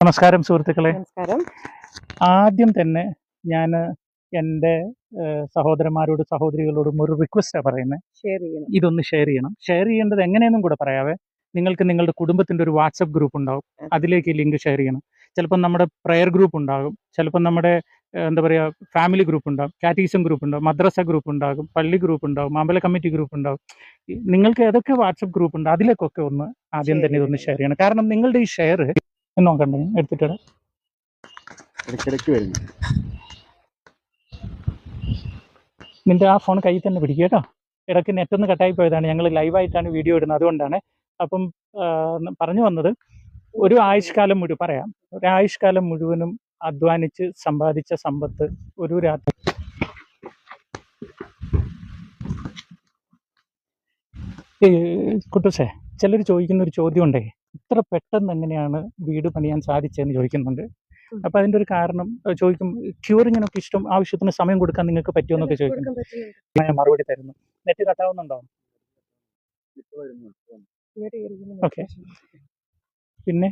നമസ്കാരം സുഹൃത്തുക്കളെ. നമസ്കാരം. ആദ്യം തന്നെ ഞാൻ എന്റെ സഹോദരന്മാരോടും സഹോദരികളോടും ഒരു റിക്വസ്റ്റാണ് പറയുന്നത് ഷെയർ ചെയ്യണം. ഇതൊന്ന് ഷെയർ ചെയ്യണം. ഷെയർ ചെയ്യേണ്ടത് എങ്ങനെയെന്നും കൂടെ പറയാവേ. നിങ്ങൾക്ക് നിങ്ങളുടെ കുടുംബത്തിന്റെ ഒരു വാട്സപ്പ് ഗ്രൂപ്പ് ഉണ്ടാവും. അതെ. അതിലേക്ക് ലിങ്ക് ഷെയർ ചെയ്യണം. ചിലപ്പം നമ്മുടെ പ്രെയർ ഗ്രൂപ്പ് ഉണ്ടാകും. ചിലപ്പം നമ്മുടെ എന്താ പറയുക ഫാമിലി ഗ്രൂപ്പ് ഉണ്ടാകും. കാറ്റീസം ഗ്രൂപ്പ് ഉണ്ടാകും. മദ്രസ ഗ്രൂപ്പ് ഉണ്ടാകും. പള്ളി ഗ്രൂപ്പ് ഉണ്ടാകും. അമ്പല കമ്മിറ്റി ഗ്രൂപ്പ് ഉണ്ടാകും. നിങ്ങൾക്ക് ഏതൊക്കെ വാട്സപ്പ് ഗ്രൂപ്പ് ഉണ്ട്? അതിലേക്കൊക്കെ ഒന്ന് ആദ്യം തന്നെ ഇതൊന്ന് ഷെയർ ചെയ്യണം. കാരണം നിങ്ങളുടെ ഈ ഷെയർ നോക്കണ്ടേ എടുത്തിട്ട് ഇടയ്ക്കിടയ്ക്ക് വരുന്നു. നിന്റെ ആ ഫോൺ കയ്യിൽ തന്നെ പിടിക്കുക കേട്ടോ. ഇടയ്ക്ക് നെറ്റ് ഒന്ന് കട്ടായി പോയതാണ്. ഞങ്ങൾ ലൈവായിട്ടാണ് വീഡിയോ ഇടുന്നത്. അതുകൊണ്ടാണ് അപ്പം പറഞ്ഞു വന്നത് ഒരു ആയുഷ്കാലം മുഴുവൻ പറയാം. ഒരു ആയുഷ്കാലം മുഴുവനും അധ്വാനിച്ച് സമ്പാദിച്ച സമ്പത്ത് ഒരു രാത്രി കുട്ടുസേ ചിലർ ചോദിക്കുന്ന ഒരു ചോദ്യം ഉണ്ടേ? ഇത്ര പെട്ടെന്ന് എങ്ങനെയാണ് വീട് പണിയാൻ സാധിച്ചതെന്ന് ചോദിക്കുന്നുണ്ട്. അപ്പൊ അതിന്റെ ഒരു കാരണം ചോദിക്കും ക്യൂറിങ്ങിനൊക്കെ ഇഷ്ടം ആവശ്യത്തിന് സമയം കൊടുക്കാൻ നിങ്ങൾക്ക് പറ്റുമെന്നൊക്കെ ചോദിക്കുന്നു. മറുപടി തരുന്നു. നെറ്റ് കട്ടാവുന്നുണ്ടോ? ഓക്കെ. പിന്നെ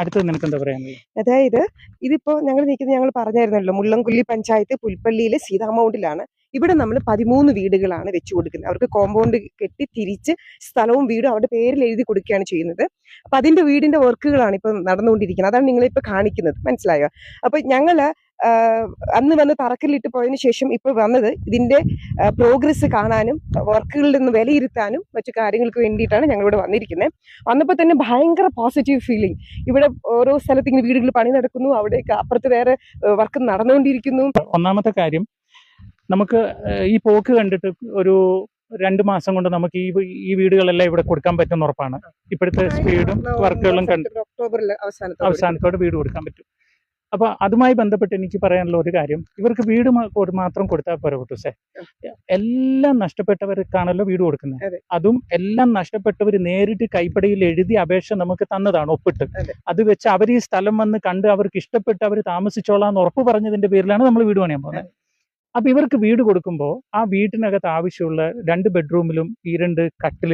അടുത്തത് നിനക്ക് എന്താ പറയാനുള്ളത്? അതായത് ഇതിപ്പോ ഞങ്ങൾ നിൽക്കുന്നത് ഞങ്ങൾ പറഞ്ഞായിരുന്നല്ലോ മുള്ളംകുല്ലി പഞ്ചായത്ത് പുൽപ്പള്ളിയിലെ സീതാമൗണ്ടിലാണ് ഇവിടെ നമ്മൾ പതിമൂന്ന് വീടുകളാണ് വെച്ചു കൊടുക്കുന്നത്. അവർക്ക് കോമ്പൗണ്ട് കെട്ടി തിരിച്ച് സ്ഥലവും വീടും അവരുടെ പേരിൽ എഴുതി കൊടുക്കുകയാണ് ചെയ്യുന്നത്. അപ്പൊ അതിന്റെ വീടിന്റെ വർക്കുകളാണ് ഇപ്പൊ നടന്നുകൊണ്ടിരിക്കുന്നത്. അതാണ് നിങ്ങളിപ്പോ കാണിക്കുന്നത്. മനസ്സിലായോ? അപ്പൊ ഞങ്ങൾ അന്ന് വന്ന് തറക്കല്ലിട്ട് പോയതിനു ശേഷം ഇപ്പൊ വന്നത് ഇതിന്റെ പ്രോഗ്രസ് കാണാനും വർക്കുകളിൽ നിന്ന് വിലയിരുത്താനും മറ്റു കാര്യങ്ങൾക്ക് വേണ്ടിയിട്ടാണ് ഞങ്ങൾ ഇവിടെ വന്നിരിക്കുന്നത്. വന്നപ്പോൾ തന്നെ ഭയങ്കര പോസിറ്റീവ് ഫീലിംഗ് ഇവിടെ ഓരോ സ്ഥലത്ത് ഇങ്ങനെ വീടുകൾ പണി നടക്കുന്നു. അവിടേക്ക് അപ്പുറത്ത് വേറെ വർക്ക് നടന്നുകൊണ്ടിരിക്കുന്നു. ഒന്നാമത്തെ കാര്യം നമുക്ക് ഈ പോക്ക് കണ്ടിട്ട് ഒരു രണ്ട് മാസം കൊണ്ട് നമുക്ക് ഈ ഈ വീടുകളെല്ലാം ഇവിടെ കൊടുക്കാൻ പറ്റുന്ന ഉറപ്പാണ്. ഇപ്പോഴത്തെ സ്പീഡും വർക്കുകളും കണ്ട് അവസാനത്തോടെ വീട് കൊടുക്കാൻ പറ്റും. അപ്പൊ അതുമായി ബന്ധപ്പെട്ട് എനിക്ക് പറയാനുള്ള ഒരു കാര്യം ഇവർക്ക് വീട് മാത്രം കൊടുത്താൽ പോരാ കുട്ടൂസേ എല്ലാം നഷ്ടപ്പെട്ടവർക്കാണല്ലോ വീട് കൊടുക്കുന്നത്. അതും. എല്ലാം നഷ്ടപ്പെട്ടവർ നേരിട്ട് കൈപ്പടിയിൽ എഴുതി അപേക്ഷ നമുക്ക് തന്നതാണ് ഒപ്പിട്ട്. അത്. വെച്ച് അവർ ഈ സ്ഥലം വന്ന് കണ്ട് അവർക്ക് ഇഷ്ടപ്പെട്ട് അവർ താമസിച്ചോളാം എന്ന് ഉറപ്പ് പറഞ്ഞതിന്റെ പേരിലാണ് നമ്മൾ വീട് പണിയാൻ പോകുന്നത്. അപ്പൊ ഇവർക്ക് വീട് കൊടുക്കുമ്പോൾ ആ വീട്ടിനകത്ത് ആവശ്യമുള്ള രണ്ട് ബെഡ്റൂമിലും ഈ രണ്ട് കട്ടിൽ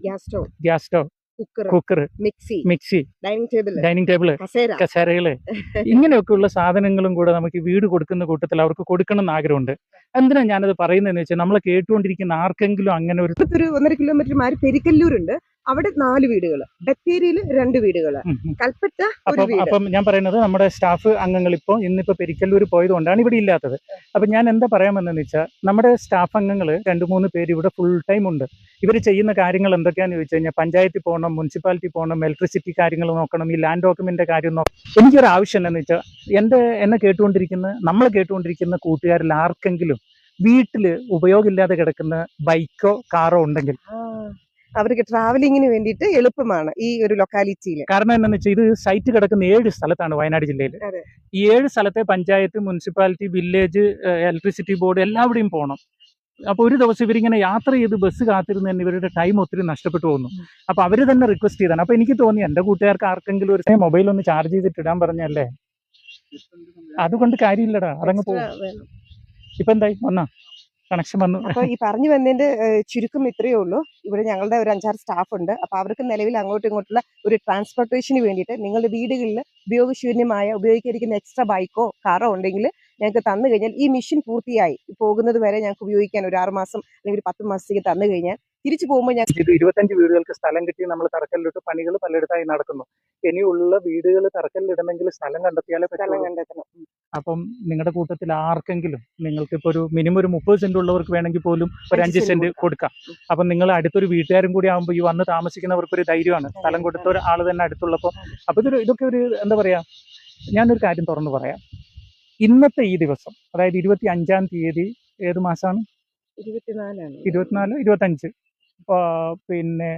gas stove gas stove cooker cooker mixie mixie dining table dining table കസേര. കസേരകൾ. ഇങ്ങനെയൊക്കെയുള്ള സാധനങ്ങളും കൂടെ നമുക്ക് വീട് കൊടുക്കുന്ന കൂട്ടത്തിൽ അവർക്ക് കൊടുക്കണം എന്ന് ആഗ്രഹമുണ്ട്. എന്തിനാ ഞാനത് പറയുന്നതെന്ന് വെച്ചാൽ നമ്മൾ കേട്ടുകൊണ്ടിരിക്കുന്ന ആർക്കെങ്കിലും അങ്ങനെ ഒരു ഒരു ഒന്നര കിലോമീറ്റർ മാറി പെരിക്കല്ലൂരുണ്ട്. അവിടെ നാല് വീടുകൾ ബത്തേരിയിൽ രണ്ട് വീടുകൾ. കൽപ്പറ്റ അപ്പം ഞാൻ പറയുന്നത് നമ്മുടെ സ്റ്റാഫ് അംഗങ്ങൾ ഇപ്പോൾ ഇന്നിപ്പോൾ പെരിക്കല്ലൂർ പോയതുകൊണ്ടാണ് ഇവിടെ ഇല്ലാത്തത്. അപ്പം ഞാൻ എന്താ പറയാമെന്ന് വെച്ചാൽ നമ്മുടെ സ്റ്റാഫ് അംഗങ്ങൾ രണ്ട് മൂന്ന് പേര് ഇവിടെ ഫുൾ ടൈം ഉണ്ട്. ഇവർ ചെയ്യുന്ന കാര്യങ്ങൾ എന്തൊക്കെയാണെന്ന് ചോദിച്ചു കഴിഞ്ഞാൽ പഞ്ചായത്തിൽ പോകണം മുനിസിപ്പാലിറ്റി പോകണം ഇലക്ട്രിസിറ്റി കാര്യങ്ങൾ നോക്കണം ഈ ലാൻഡ് ഡോക്യുമെന്റ് കാര്യം നോക്കണം. എനിക്കൊരു ആവശ്യം എന്താണെന്ന് വെച്ചാൽ എന്റെ എന്നെ കേട്ടുകൊണ്ടിരിക്കുന്ന നമ്മൾ കേട്ടുകൊണ്ടിരിക്കുന്ന കൂട്ടുകാരിൽ ആർക്കെങ്കിലും വീട്ടിൽ ഉപയോഗമില്ലാതെ കിടക്കുന്ന ബൈക്കോ കാറോ ഉണ്ടെങ്കിൽ അവർക്ക് ട്രാവലിങ്ങിന് വേണ്ടിയിട്ട് എളുപ്പമാണ് ഈ ഒരു ലൊക്കാലിറ്റിയിൽ കാരണം എന്താണെന്ന് വെച്ചാൽ ഇത് സൈറ്റ് കിടക്കുന്ന ഏഴ് സ്ഥലത്താണ് വയനാട് ജില്ലയിൽ ഈ ഏഴ് സ്ഥലത്തെ panchayat municipality village electricity board എല്ലാവിടെയും പോകണം അപ്പൊ ഒരു ദിവസം ഇവരിങ്ങനെ യാത്ര ചെയ്ത് ബസ് കാത്തിരുന്ന് തന്നെ ഇവരുടെ ടൈം ഒത്തിരി നഷ്ടപ്പെട്ടു പോകുന്നു. അപ്പോൾ അപ്പൊ അവർ തന്നെ റിക്വസ്റ്റ് ചെയ്താണ്. അപ്പൊ എനിക്ക് തോന്നി എന്റെ കൂട്ടുകാർക്ക് ആർക്കെങ്കിലും ഒരു മൊബൈൽ ഒന്ന് ചാർജ് ചെയ്തിട്ട് ഇടാൻ പറഞ്ഞല്ലേ? അതുകൊണ്ട് കാര്യമില്ലടാ അതങ്ങ് പോകും. ഇപ്പൊ എന്തായി? വന്നാ? കണക്ഷൻ വന്നു. അപ്പൊ ഈ പറഞ്ഞു വന്നതിന്റെ ചുരുക്കം ഇത്രയേ ഉള്ളൂ. ഇവിടെ ഞങ്ങളുടെ ഒരു അഞ്ചാറ് സ്റ്റാഫ് ഉണ്ട്. അപ്പൊ അവർക്ക് നിലവിൽ അങ്ങോട്ടും ഇങ്ങോട്ടുള്ള ഒരു ട്രാൻസ്പോർട്ടേഷന് വേണ്ടിയിട്ട് നിങ്ങളുടെ വീടുകളിൽ ഉപയോഗശൂന്യമായ ഉപയോഗിക്കാതിരിക്കുന്ന എക്സ്ട്രാ ബൈക്കോ കാറോ ഉണ്ടെങ്കിൽ ഞങ്ങൾക്ക് തന്നു കഴിഞ്ഞാൽ ഈ മിഷൻ പൂർത്തിയായി. പോകുന്നത് വരെ ഞങ്ങൾക്ക് ഉപയോഗിക്കാൻ ഒരു ആറുമാസം അല്ലെങ്കിൽ ഒരു പത്ത് മാസത്തേക്ക് തന്നു കഴിഞ്ഞാൽ തിരിച്ചു പോകുമ്പോൾ ഞാൻ ഇത് ഇരുപത്തഞ്ച് വീടുകൾക്ക് സ്ഥലം കിട്ടി. നമ്മൾ തറക്കല്ലിട്ട് പണികൾ പലയിടത്തായി നടക്കുന്നു. ഇനിയുള്ള വീടുകൾ തറക്കല്ലിടണമെങ്കിൽ സ്ഥലം കണ്ടെത്തിയാലേ സ്ഥലം കണ്ടെത്തണം. അപ്പം നിങ്ങളുടെ കൂട്ടത്തിൽ ആർക്കെങ്കിലും നിങ്ങൾക്ക് ഇപ്പോൾ ഒരു മിനിമം ഒരു മുപ്പത് സെന്റ് ഉള്ളവർക്ക് വേണമെങ്കിൽ പോലും ഒരു അഞ്ച് സെന്റ് കൊടുക്കാം. അപ്പം നിങ്ങൾ അടുത്തൊരു വീട്ടുകാരും കൂടി ആകുമ്പോൾ ഈ വന്ന് താമസിക്കുന്നവർക്ക് ഒരു ധൈര്യമാണ്. സ്ഥലം കൊടുത്ത ഒരാൾ തന്നെ അടുത്തുള്ളപ്പോൾ അപ്പോൾ ഇതൊരു ഇതൊക്കെ ഒരു എന്താ പറയാ ഞാനൊരു കാര്യം തുറന്നു പറയാം. ഇന്നത്തെ ഈ ദിവസം അതായത് ഇരുപത്തി അഞ്ചാം തീയതി ഏത് മാസമാണ് ഇരുപത്തിനാല് ഇരുപത്തിനാല് ഇരുപത്തഞ്ച് പിന്നെ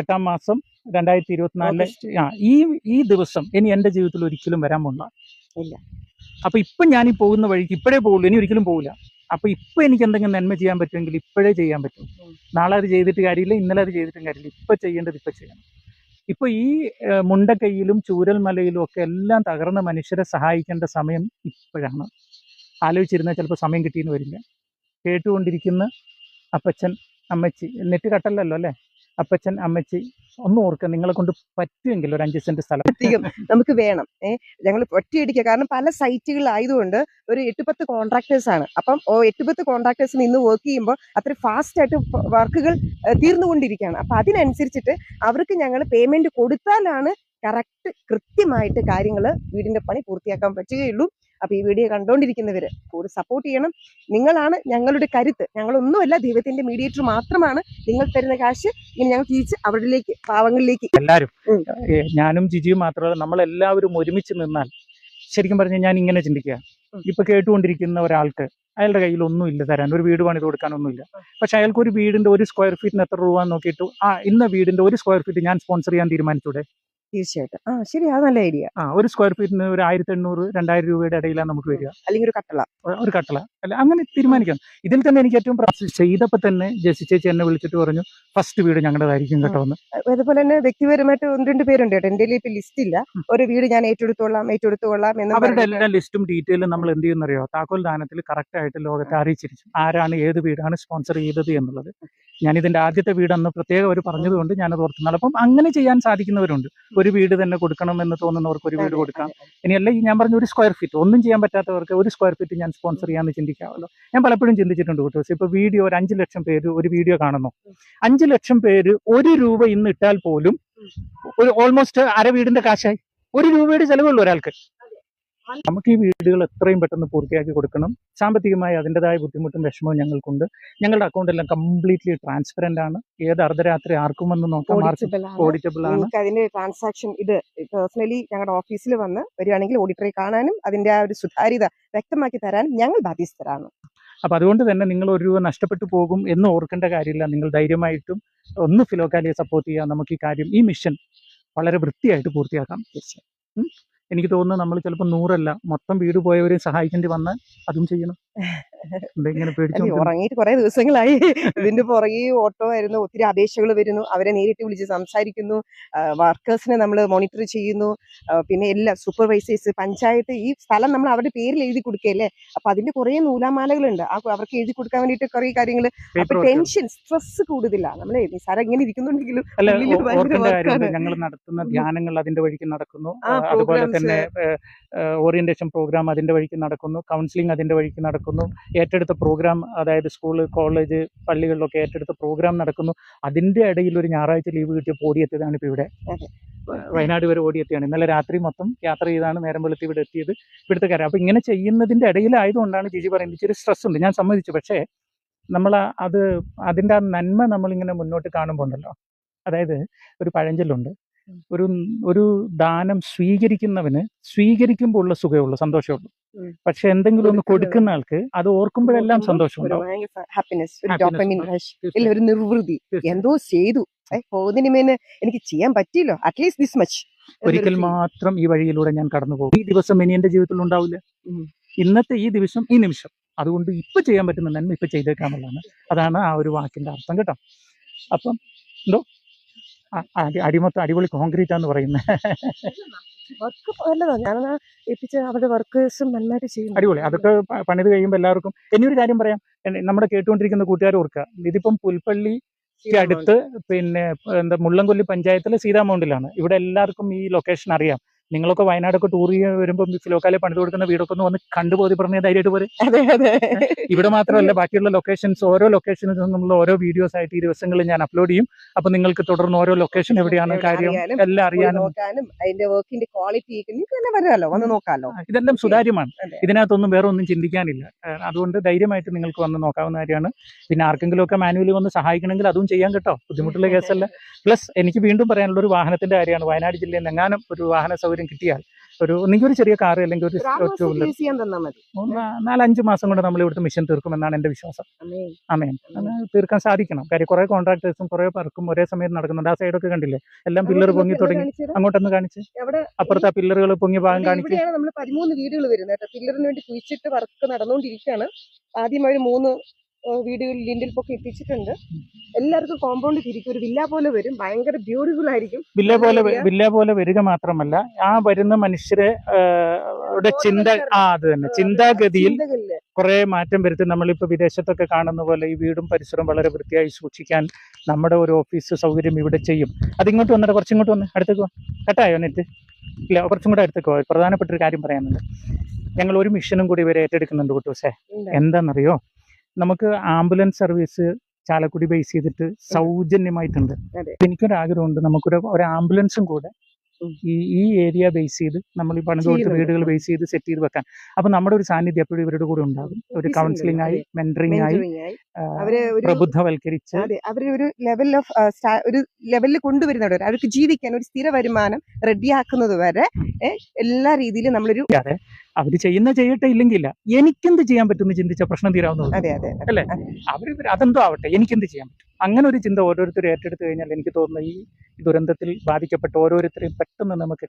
എട്ടാം മാസം രണ്ടായിരത്തി ഇരുപത്തിനാലിലെ ആ ഈ ഈ ദിവസം ഇനി എന്റെ ജീവിതത്തിൽ ഒരിക്കലും വരാൻ പോണ്ട ഇല്ല. അപ്പൊ ഇപ്പൊ ഞാൻ ഈ പോകുന്ന വഴിക്ക് ഇപ്പോഴേ പോകുള്ളൂ ഇനി ഒരിക്കലും പോകില്ല അപ്പൊ ഇപ്പൊ എനിക്ക് എന്തെങ്കിലും നന്മ ചെയ്യാൻ പറ്റുമെങ്കിൽ ഇപ്പോഴേ ചെയ്യാൻ പറ്റും. നാളെ അത് ചെയ്തിട്ട് കാര്യമില്ല ഇന്നലെ അത് ചെയ്തിട്ടും കാര്യമില്ല. ഇപ്പൊ ചെയ്യേണ്ടത് ഇപ്പൊ ചെയ്യണം. ഇപ്പൊ ഈ മുണ്ടക്കൈയിലും മുണ്ടക്കൈയിലും ചൂരൽമലയിലും ഒക്കെ എല്ലാം തകർന്ന മനുഷ്യരെ സഹായിക്കേണ്ട സമയം ഇപ്പോഴാണ്. ആലോചിച്ചിരുന്നാൽ ചിലപ്പോൾ സമയം കിട്ടിയെന്ന് വരില്ല. കേട്ടുകൊണ്ടിരിക്കുന്ന അപ്പച്ചൻ അമ്മച്ചി നെറ്റ് കട്ടല്ലല്ലോ അല്ലേ? അപ്പച്ചൻ അമ്മച്ചി ഒന്ന് ഓർക്കുക നിങ്ങളെ കൊണ്ട് പറ്റുമെങ്കിൽ ഒരു അഞ്ച് സെന്റ് സ്ഥലം. നമുക്ക് വേണം. ഏഹ് ഞങ്ങൾ ഒറ്റയടിക്കുക കാരണം പല സൈറ്റുകളായതുകൊണ്ട് ഒരു എട്ട് പത്ത് കോൺട്രാക്ടേഴ്സ് ആണ്. അപ്പം ഓ എട്ട് പത്ത് കോൺട്രാക്ടേഴ്സ് നിന്ന് വർക്ക് ചെയ്യുമ്പോൾ അത്ര ഫാസ്റ്റ് ആയിട്ട് വർക്കുകൾ തീർന്നുകൊണ്ടിരിക്കുകയാണ്. അപ്പൊ അതിനനുസരിച്ചിട്ട് അവർക്ക് ഞങ്ങൾ പേയ്മെന്റ് കൊടുത്താലാണ് കറക്റ്റ് കൃത്യമായിട്ട് കാര്യങ്ങൾ വീടിന്റെ പണി പൂർത്തിയാക്കാൻ പറ്റുകയുള്ളൂ. അപ്പൊ ഈ വീഡിയോ കണ്ടുകൊണ്ടിരിക്കുന്നവർ കൂടുതൽ സപ്പോർട്ട് ചെയ്യണം. നിങ്ങളാണ് ഞങ്ങളുടെ കരുത്ത്. ഞങ്ങളൊന്നുമല്ല ദൈവത്തിന്റെ മീഡിയേറ്റർ മാത്രമാണ് നിങ്ങൾ തരുന്ന കാശ് ഇനി ഞങ്ങൾ തിരിച്ച് അവരിലേക്ക് പാവങ്ങളിലേക്ക് എല്ലാവരും ഞാനും ജിജിയും മാത്രമല്ല നമ്മളെല്ലാവരും ഒരുമിച്ച് നിന്നാൽ ശരിക്കും പറഞ്ഞാൽ ഞാൻ ഇങ്ങനെ ചിന്തിക്കുക. ഇപ്പൊ കേട്ടുകൊണ്ടിരിക്കുന്ന ഒരാൾക്ക് അയാളുടെ കയ്യിൽ ഒന്നും ഇല്ല തരാൻ ഒരു വീട് പണിത് കൊടുക്കാനൊന്നുമില്ല. പക്ഷെ അയാൾക്ക് ഒരു വീടിന്റെ ഒരു സ്ക്വയർ ഫീറ്റിന് എത്ര രൂപ നോക്കിയിട്ട് ആ ഇന്ന വീടിന്റെ ഒരു സ്ക്വയർ ഫീറ്റ് ഞാൻ സ്പോൺസർ ചെയ്യാൻ തീരുമാനിച്ചൂടെ? തീർച്ചയായിട്ടും. ആ ശരി അത് നല്ല ഐഡിയ. ആ ഒരു സ്ക്വയർ ഫീറ്റിന് ഒരു ആയിരത്തി എണ്ണൂറ് രണ്ടായിരം രൂപയുടെ ഇടയിലാണ് നമുക്ക് വരിക. അല്ലെങ്കിൽ ഒരു കട്ടള ഒരു കട്ടള. അല്ല അങ്ങനെ തീരുമാനിക്കാം ഇതിൽ തന്നെ എനിക്ക് ഏറ്റവും പ്രാവശ്യം ചെയ്തപ്പോൾ തന്നെ ജെസി ചേച്ചി എന്നെ വിളിച്ചിട്ട് പറഞ്ഞു ഫസ്റ്റ് വീട് ഞങ്ങളുടേതായിരിക്കും കേട്ടോ എന്ന്. അതുപോലെ തന്നെ വ്യക്തിപരമായിട്ട് ഒന്ന് രണ്ട് പേരുണ്ട് കേട്ടോ. എന്റെ ഇപ്പൊ ലിസ്റ്റ് ഇല്ല. ഒരു വീട് ഞാൻ ഏറ്റെടുത്തോളാം ഏറ്റെടുത്തോളാം എന്ന് അവരുടെ എല്ലാ ലിസ്റ്റും ഡീറ്റെയിലും നമ്മൾ എന്ത് ചെയ്യുന്നറിയോ താക്കോൽ ദാനത്തിൽ കറക്റ്റ് ആയിട്ട് ലോകത്തെ അറിയിച്ചിരിക്കും. ആരാണ് ഏത് വീടാണ് സ്പോൺസർ ചെയ്തത് എന്നുള്ളത്. ഞാൻ ഇതിന്റെ ആദ്യത്തെ വീട് അന്ന് പ്രത്യേകം അവർ പറഞ്ഞതുകൊണ്ട് ഞാനത് ഓർത്തുന്നത് അപ്പം അങ്ങനെ ചെയ്യാൻ സാധിക്കുന്നവരുണ്ട്. ഒരു വീട് തന്നെ കൊടുക്കണം എന്ന് തോന്നുന്നവർക്ക് ഒരു വീട് കൊടുക്കാം. ഇനിയല്ല ഞാൻ പറഞ്ഞ ഒരു സ്ക്വയർ ഫീറ്റ് ഒന്നും ചെയ്യാൻ പറ്റാത്തവർക്ക് ഒരു സ്ക്വയർ ഫീറ്റ് ഞാൻ സ്പോൺസർ ചെയ്യാമെന്ന് ചിന്തിക്കാമല്ലോ. ഞാൻ പലപ്പോഴും ചിന്തിച്ചിട്ടുണ്ട് കേട്ടോ ഇപ്പൊ വീഡിയോ ഒരു അഞ്ച് ലക്ഷം പേര് ഒരു വീഡിയോ കാണുന്നു. അഞ്ച് ലക്ഷം പേര് ഒരു രൂപ ഇന്ന് ഇട്ടാൽ പോലും ഒരു ഓൾമോസ്റ്റ് അര വീടിന്റെ കാശായി. ഒരു രൂപയുടെ ചെലവുള്ളൂ ഒരാൾക്ക്. നമുക്ക് ഈ വീടുകൾ എത്രയും പെട്ടെന്ന് പൂർത്തിയാക്കി കൊടുക്കണം. സാമ്പത്തികമായി അതിന്റെതായ ബുദ്ധിമുട്ടും വിഷമവും ഞങ്ങൾക്കുണ്ട്. ഞങ്ങളുടെ അക്കൗണ്ട് എല്ലാം കംപ്ലീറ്റ്ലി ട്രാൻസ്പെറന്റ് ആണ്. ഏത് അർദ്ധരാത്രി ആർക്കും വന്ന് നോക്കാം ഓഡിറ്റബിൾ ആണ്. അതിന്റെ ട്രാൻസാക്ഷൻ ഇത് പേഴ്സണലി ഞങ്ങളുടെ ഓഫീസിൽ വന്ന് വരികയാണെങ്കിൽ ഓഡിറ്ററെ കാണാനും അതിന്റെ ആ ഒരു സുതാര്യത വ്യക്തമാക്കി തരാനും ഞങ്ങൾ ബാധ്യസ്ഥരാണ്. അപ്പൊ അതുകൊണ്ട് തന്നെ നിങ്ങൾ ഒരു രൂപ നഷ്ടപ്പെട്ടു പോകും എന്ന് ഓർക്കേണ്ട കാര്യമില്ല. നിങ്ങൾ ധൈര്യമായിട്ടും ഒന്ന് ഫിലോക്കാലിയെ സപ്പോർട്ട് ചെയ്യുക നമുക്ക് ഈ കാര്യം ഈ മിഷൻ വളരെ വൃത്തിയായിട്ട് പൂർത്തിയാക്കാം. ഉം. എനിക്ക് തോന്നുന്നു നമ്മൾ ചിലപ്പോൾ നൂറല്ല മൊത്തം വീട് പോയവരെയും സഹായിക്കേണ്ടി വന്നാൽ അതും ചെയ്യണം. പേടിച്ചു ഉറങ്ങിയിട്ട് കുറെ ദിവസങ്ങളായി. ഇതിന്റെ പുറകെ ഓട്ടോ ആയിരുന്നു ഒത്തിരി അപേക്ഷകൾ വരുന്നു. അവരെ നേരിട്ട് വിളിച്ച് സംസാരിക്കുന്നു. വർക്കേഴ്സിനെ നമ്മൾ മോണിറ്റർ ചെയ്യുന്നു. പിന്നെ എല്ലാ സൂപ്പർവൈസേഴ്സ് പഞ്ചായത്ത് ഈ സ്ഥലം നമ്മൾ അവരുടെ പേരിൽ എഴുതി കൊടുക്കുകയല്ലേ അപ്പൊ അതിന്റെ കുറെ നൂലാമാലകളുണ്ട്. ആ അവർക്ക് എഴുതി കൊടുക്കാൻ വേണ്ടിയിട്ട് കുറെ കാര്യങ്ങൾ. അപ്പൊ ടെൻഷൻ സ്ട്രെസ് കൂടുതലാണ് നമ്മൾ നിസാരം ഇങ്ങനെ ഇരിക്കുന്നുണ്ടെങ്കിലും. ഞങ്ങൾ നടത്തുന്ന ധ്യാനങ്ങൾ അതിന്റെ വഴിക്ക് നടക്കുന്നു. അതുപോലെ. തന്നെ ഓറിയന്റേഷൻ പ്രോഗ്രാം അതിന്റെ വഴിക്ക് നടക്കുന്നു. കൗൺസിലിംഗ് അതിന്റെ വഴിക്ക് നടക്കുന്നു. ഏറ്റെടുത്ത പ്രോഗ്രാം അതായത് സ്കൂൾ കോളേജ് പള്ളികളിലൊക്കെ ഏറ്റെടുത്ത പ്രോഗ്രാം നടക്കുന്നു. അതിന്റെ ഇടയിൽ ഒരു ഞായറാഴ്ച ലീവ് കിട്ടിയപ്പോൾ ഓടിയെത്തിയതാണ് ഇപ്പോൾ ഇവിടെ. വയനാട് വരെ ഓടിയെത്തിയാണ്. ഇന്നലെ രാത്രി മൊത്തം യാത്ര ചെയ്താണ് നേരം വെളുത്തി ഇവിടെ എത്തിയത്. ഇവിടുത്തെ കാര്യം. അപ്പോൾ ഇങ്ങനെ ചെയ്യുന്നതിന്റെ ഇടയിലായതുകൊണ്ടാണ് ജിജി പറയുന്നത് ഇച്ചിരി സ്ട്രെസ് ഉണ്ട്. ഞാൻ സമ്മതിച്ചു. പക്ഷേ നമ്മൾ അത് അതിന്റെ ആ നന്മ നമ്മളിങ്ങനെ മുന്നോട്ട് കാണുമ്പോൾ ഉണ്ടല്ലോ അതായത് ഒരു പഴഞ്ചൊല്ലുണ്ട്. ഒരു ഒരു ദാനം സ്വീകരിക്കുന്നവന് സ്വീകരിക്കുമ്പോൾ ഉള്ള സുഖമുള്ളൂ സന്തോഷമുള്ളൂ പക്ഷെ എന്തെങ്കിലും ഒന്ന് കൊടുക്കുന്ന ആൾക്ക് അത് ഓർക്കുമ്പോഴെല്ലാം സന്തോഷമുണ്ടാവും. ഒരു നിർവൃതി. എന്തോ ചെയ്തു. പോകുന്നതിന് എനിക്ക് ചെയ്യാൻ പറ്റിയല്ലോ? അറ്റ്ലീസ്റ്റ് ദിസ് മച്ച് ഒരിക്കൽ മാത്രം ഈ വഴിയിലൂടെ ഞാൻ കടന്നു പോകും ഈ ദിവസം ഇനി എന്റെ ജീവിതത്തിൽ ഉണ്ടാവില്ല. ഇന്നത്തെ ഈ ദിവസം ഈ നിമിഷം. അതുകൊണ്ട് ഇപ്പൊ ചെയ്യാൻ പറ്റുന്ന നന്മ ഇപ്പൊ ചെയ്തേക്കാമെന്നാണ് അതാണ് ആ ഒരു വാക്കിന്റെ അർത്ഥം കേട്ടോ. അപ്പം എന്തോ അടിമൊത്തം അടിപൊളി കോൺക്രീറ്റ് ആന്ന് പറയുന്നത് വർക്ക് നല്ലതാണ് ഞാൻ ഏൽപ്പിച്ച അവരുടെ വർക്കേഴ്സും നന്നായിട്ട് ചെയ്യുന്നു. അടിപൊളി. അതൊക്കെ പണിത് കഴിയുമ്പോൾ എല്ലാവർക്കും ഇനിയൊരു കാര്യം പറയാം. നമ്മുടെ കേട്ടുകൊണ്ടിരിക്കുന്ന കൂട്ടുകാർ ഓർക്കുക. ഇതിപ്പം പുൽപ്പള്ളി അടുത്ത് പിന്നെ എന്താ മുള്ളംകൊല്ലി പഞ്ചായത്തിലെ സീതാമൗണ്ടിലാണ്. ഇവിടെ എല്ലാവർക്കും ഈ ലൊക്കേഷൻ അറിയാം. നിങ്ങളൊക്കെ വയനാടൊക്കെ ടൂർ ചെയ്യാൻ വരുമ്പോൾ ഫിലോക്കാലെ പണിത് കൊടുക്കുന്ന വീടൊക്കെ ഒന്ന് വന്ന് കണ്ടു ബോധ്യപ്പെടുന്ന ധൈര്യമായിട്ട് അതെ ഇവിടെ മാത്രമല്ല ബാക്കിയുള്ള ലൊക്കേഷൻസ് ഓരോ ലൊക്കേഷൻസ് നമ്മൾ ഓരോ വീഡിയോസ് ആയിട്ട് ഈ ദിവസങ്ങളിൽ ഞാൻ അപ്ലോഡ് ചെയ്യും. അപ്പൊ നിങ്ങൾക്ക് തുടർന്ന് ഓരോ ലൊക്കേഷൻ എവിടെയാണ് കാര്യം എല്ലാം അറിയാനും. അതിന്റെ വർക്കിന്റെ ക്വാളിറ്റി നിങ്ങൾക്ക് തന്നെ വരാമല്ലോ വന്ന് നോക്കാമല്ലോ ഇതെല്ലാം സുതാര്യമാണ്. ഇതിനകത്തൊന്നും വേറെ ഒന്നും ചിന്തിക്കാനില്ല. അതുകൊണ്ട് ധൈര്യമായിട്ട് നിങ്ങൾക്ക് വന്ന് നോക്കാവുന്ന കാര്യമാണ്. പിന്നെ ആർക്കെങ്കിലും ഒക്കെ മാനുവലി വന്ന് സഹായിക്കണമെങ്കിൽ അതും ചെയ്യാൻ കേട്ടോ. ബുദ്ധിമുട്ടുള്ള കേസല്ല. പ്ലസ് എനിക്ക് വീണ്ടും പറയാനുള്ള ഒരു വാഹനത്തിന്റെ കാര്യമാണ്. വയനാട് ജില്ലയിൽ നിന്ന് എങ്ങാനും ഒരു വാഹന സൗകര്യം കിട്ടിയാൽ ഒരു ഒന്നെങ്കിൽ ഒരു ചെറിയ കാർ അല്ലെങ്കിൽ ഒരു ടൂ വീലർ നാലഞ്ച് മാസം കൊണ്ട് നമ്മൾ ഇവിടുത്തെ മിഷൻ തീർക്കുമെന്നാണ് എന്റെ വിശ്വാസം. അമേൻ. തീർക്കാൻ സാധിക്കണം. കാര്യം കുറെ കോൺട്രാക്ടേഴ്സും കുറെ പേർക്കും ഒരേ സമയത്ത് നടക്കുന്നുണ്ട്. ആ സൈഡൊക്കെ കണ്ടില്ലേ? എല്ലാം പില്ലർ പൊങ്ങി തുടങ്ങി. അങ്ങോട്ടൊന്ന് കാണിച്ച്. അപ്പുറത്തെ പില്ലറുകൾ പൊങ്ങി ഭാഗം കാണിച്ച്. നമ്മൾ പതിമൂന്ന് വീടുകൾ വരുന്നത് പില്ലറിന് വേണ്ടി കുഴിച്ചിട്ട് വർക്ക് നടന്നുകൊണ്ടിരിക്കുകയാണ്. ആദ്യം അവർ മൂന്ന് വീടുകൾ ലിൻഡിൽ പൊക്കെ എത്തിച്ചിട്ടുണ്ട് എല്ലാവർക്കും കോമ്പൗണ്ട് തിരിക്കും. ഒരു വില്ല പോലെ വരും. ഭയങ്കര ബ്യൂട്ടിഫുൾ ആയിരിക്കും. വില്ല പോലെ. വില്ല പോലെ വരിക മാത്രമല്ല ആ വരുന്ന മനുഷ്യരെ ചിന്ത ആ അത് തന്നെ. ചിന്താഗതിയിൽ കുറെ മാറ്റം വരുത്തി. നമ്മളിപ്പോ വിദേശത്തൊക്കെ കാണുന്ന പോലെ ഈ വീടും പരിസരവും വളരെ വൃത്തിയായി സൂക്ഷിക്കാൻ നമ്മുടെ ഒരു ഓഫീസ് സൗകര്യം ഇവിടെ ചെയ്യും. അതിങ്ങോട്ട് വന്നിട്ട് കുറച്ചിങ്ങോട്ട് വന്ന് അടുത്തേക്ക് കട്ടായോ നെറ്റ്? ഇല്ല കുറച്ചും കൂടെ അടുത്തേക്ക് പ്രധാനപ്പെട്ട ഒരു കാര്യം പറയാനുണ്ട്. ഞങ്ങൾ ഒരു മിഷനും കൂടി ഇവരെ ഏറ്റെടുക്കുന്നുണ്ട് കുട്ടൂസേ. എന്താണെന്നറിയോ നമുക്ക് ആംബുലൻസ് സർവീസ് ചാലക്കുടി ബേസ് ചെയ്തിട്ട് സൗജന്യമായിട്ടുണ്ട്. എനിക്കൊരു ആഗ്രഹമുണ്ട് നമുക്കൊരു ഒരു ആംബുലൻസും കൂടെ ഈ ഈ ഏരിയ ബേസ് ചെയ്ത് നമ്മൾ ഈ പണിത് കൊടുത്ത വീടുകൾ ബേസ് ചെയ്ത് സെറ്റ് ചെയ്ത് വെക്കാൻ അപ്പൊ നമ്മുടെ ഒരു സാന്നിധ്യം എപ്പോഴും ഇവരുടെ കൂടെ ഉണ്ടാകും. ഒരു. കൗൺസിലിംഗ് ആയി മെന്ററിംഗ് ആയി പ്രബുദ്ധവൽക്കരിച്ച് അവരെ ഒരു ലെവൽ ഓഫ് ഒരു ലെവലിൽ കൊണ്ടുവരുന്നവർ അവർക്ക് ജീവിക്കാൻ ഒരു സ്ഥിര വരുമാനം റെഡിയാക്കുന്നത് വരെ എല്ലാ രീതിയിലും നമ്മളൊരു അവർ ചെയ്യുന്ന ചെയ്യട്ടെ ഇല്ലെങ്കില്ല. എനിക്കെന്ത് ചെയ്യാൻ പറ്റുമെന്ന് ചിന്തിച്ച പ്രശ്നം തീരാവുന്ന അല്ലേ? അവർ അതെന്തോ ആവട്ടെ എനിക്കെന്ത് ചെയ്യാൻ പറ്റും? അങ്ങനെ ഒരു ചിന്ത ഓരോരുത്തരും ഏറ്റെടുത്തു കഴിഞ്ഞാൽ എനിക്ക് തോന്നുന്നു ഈ ദുരന്തത്തിൽ ബാധിക്കപ്പെട്ട ഓരോരുത്തരെയും പെട്ടെന്ന് നമുക്ക്